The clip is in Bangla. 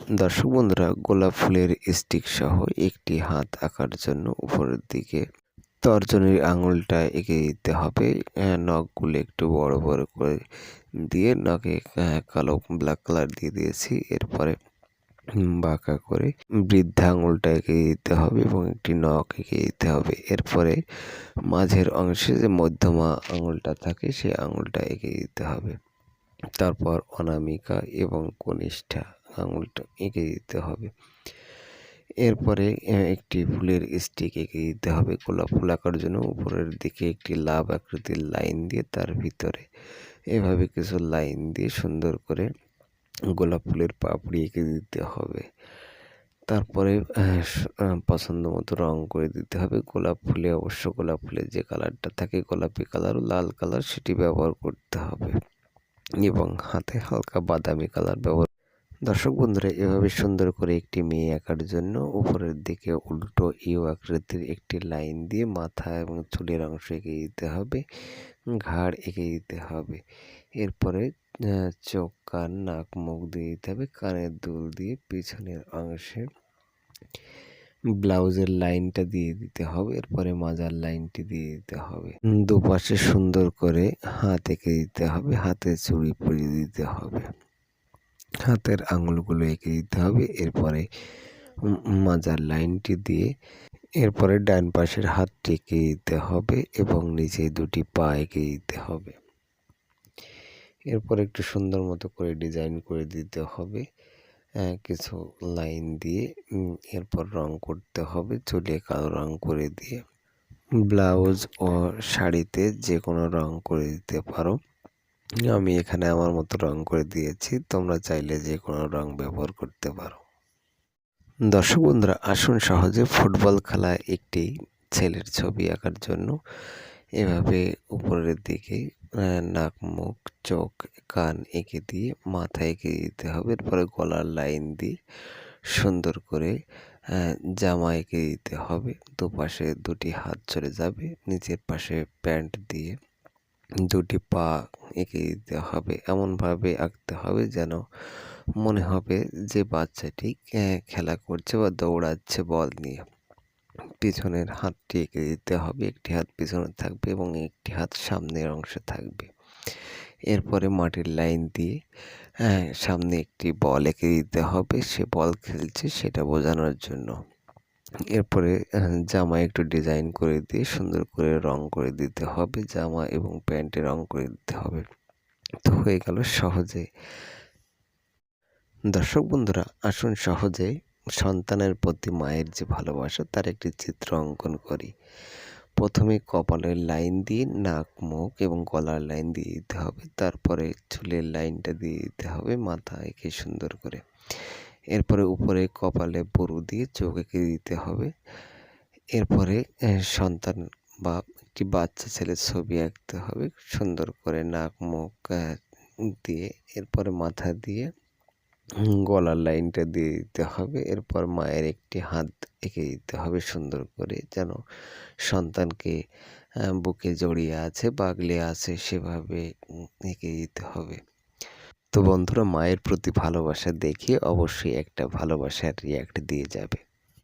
দর্শক বন্ধুরা গোলাপ ফুলের স্টিক সহ একটি হাত আঁকার জন্য উপরের দিকে তর্জনীর আঙুলটা এঁকে দিতে হবে। আহ, নখগুলো একটু বড় বড় করে দিয়ে নখে আহ, কালো ব্ল্যাক কালার দিয়ে দিয়েছি। এরপরে বাঁকা করে বৃদ্ধা আঙুলটা এঁকে দিতে হবে এবং একটি নখ এঁকে দিতে হবে। এরপরে মাঝের অংশে যে মধ্যমা আঙুলটা থাকে সেই আঙুলটা এঁকে দিতে হবে। তারপর অনামিকা এবং কনিষ্ঠা আঙুলটা এঁকে দিতে হবে। এরপরে একটি ফুলের স্টিক এঁকে দিতে হবে। গোলাপ ফুল আঁকার জন্য উপরের দিকে একটি লাভ আকৃতির লাইন দিয়ে তার ভিতরে এভাবে কিছু লাইন দিয়ে সুন্দর করে গোলাপ ফুলের পাপড়ি এঁকে দিতে হবে। তারপরে পছন্দ মতো রং করে দিতে হবে। গোলাপ ফুলে অবশ্য গোলাপ ফুলের যে কালারটা থাকে, গোলাপি কালার ও লাল কালার সেটি ব্যবহার করতে হবে। এবং হাতে হালকা বাদামি কালার ব্যবহার দর্শক বন্ধুরা, এভাবে সুন্দর করে একটি মেয়ে আঁকার জন্য উপরের দিকে উল্টো ইউ আকৃতির একটি লাইন দিয়ে মাথা এবং চুলের অংশ এঁকে দিতে হবে, ঘাড় এঁকে দিতে হবে। এরপরে চোখ, কান, নাক, মুখ দিয়ে দিতে হবে, কানের দুল দিয়ে পিছনের অংশে ব্লাউজের লাইনটা দিয়ে দিতে হবে, এরপরে মাজার লাইনটি দিয়ে দিতে হবে। দুপাশে সুন্দর করে হাত এঁকে দিতে হবে, হাতে চুড়ি পরিয়ে দিতে হবে। হাতের আঙুলগুলো এঁকে দিতে হবে। এরপরে মাজার লাইনটি দিয়ে এরপরে ডান পাশের হাতটি এঁকে দিতে হবে এবং নিচে দুটি পা এঁকে দিতে হবে। এরপর একটু সুন্দর মতো করে ডিজাইন করে দিতে হবে। কিছু লাইন দিয়ে এরপর রং করতে হবে, চুলে কালো রং করে দিয়ে। ব্লাউজ ও শাড়িতে যে কোনো রং করে দিতে পারো। আমি এখানে আমার মতো রং করে দিয়েছি, তোমরা চাইলে যে কোনো রং ব্যবহার করতে পারো। দর্শক বন্ধুরা, আসুন সহজে ফুটবল খেলা একটি ছেলের ছবি আঁকার জন্য। এভাবে উপরের দিকে নাক, মুখ, চোখ, কান এঁকে দিয়ে, মাথা এঁকে দিতে হবে। এরপরে গলার লাইন দিয়ে সুন্দর করে জামা এঁকে দিতে হবে। দুপাশে দুটি হাত চলে যাবে, নিচের পাশে প্যান্ট দিয়ে দুটি পা এঁকে দিতে হবে, এমনভাবে আঁকতে হবে যেন মনে হবে যে বাচ্চাটি খেলা করছে বা দৌড়াচ্ছে বল নিয়ে। পিছনের হাতটি এঁকে দিতে হবে, একটি হাত পিছনে থাকবে এবং একটি হাত সামনের অংশে থাকবে। এরপরে মাটির লাইন দিয়ে সামনে একটি বল এঁকে দিতে হবে, সে বল খেলছে সেটা বোঝানোর জন্য। এরপরে জামা একটু ডিজাইন করে দিয়ে সুন্দর করে রং করে দিতে হবে, জামা এবং প্যান্টে রং করে দিতে হবে। তো হয়ে গেল সহজে। দর্শক বন্ধুরা, আসুন সহজে সন্তানের প্রতি মায়ের যে ভালোবাসা, তার একটি চিত্র অঙ্কন করি। প্রথমে কপালের লাইন দিয়ে নাক, মুখ এবং গলার লাইন দিয়ে দিতে হবে। তারপরে চুলের লাইনটা দিয়ে দিতে হবে মাথা এঁকে সুন্দর করে। এরপরে উপরে কপালে বরু দিয়ে চোখ এঁকে দিতে হবে? এরপরে সন্তান বা একটি বাচ্চা ছেলের ছবি আঁকতে হবে। সুন্দর করে নাক, মুখ দিয়ে এরপরে মাথা দিয়ে গলার লাইনটা দিয়ে দিতে হবে। এরপর মায়ের একটি হাত এঁকে দিতে হবে সুন্দর করে যেন সন্তানকে বুকে জড়িয়ে আছে, বাগলে আছে, সেভাবে এঁকে দিতে হবে। তো বন্ধুরা মায়ের প্রতি ভালোবাসা দেখে অবশ্যই একটা ভালোবাসার রিয়াক্ট দিয়ে যাবে।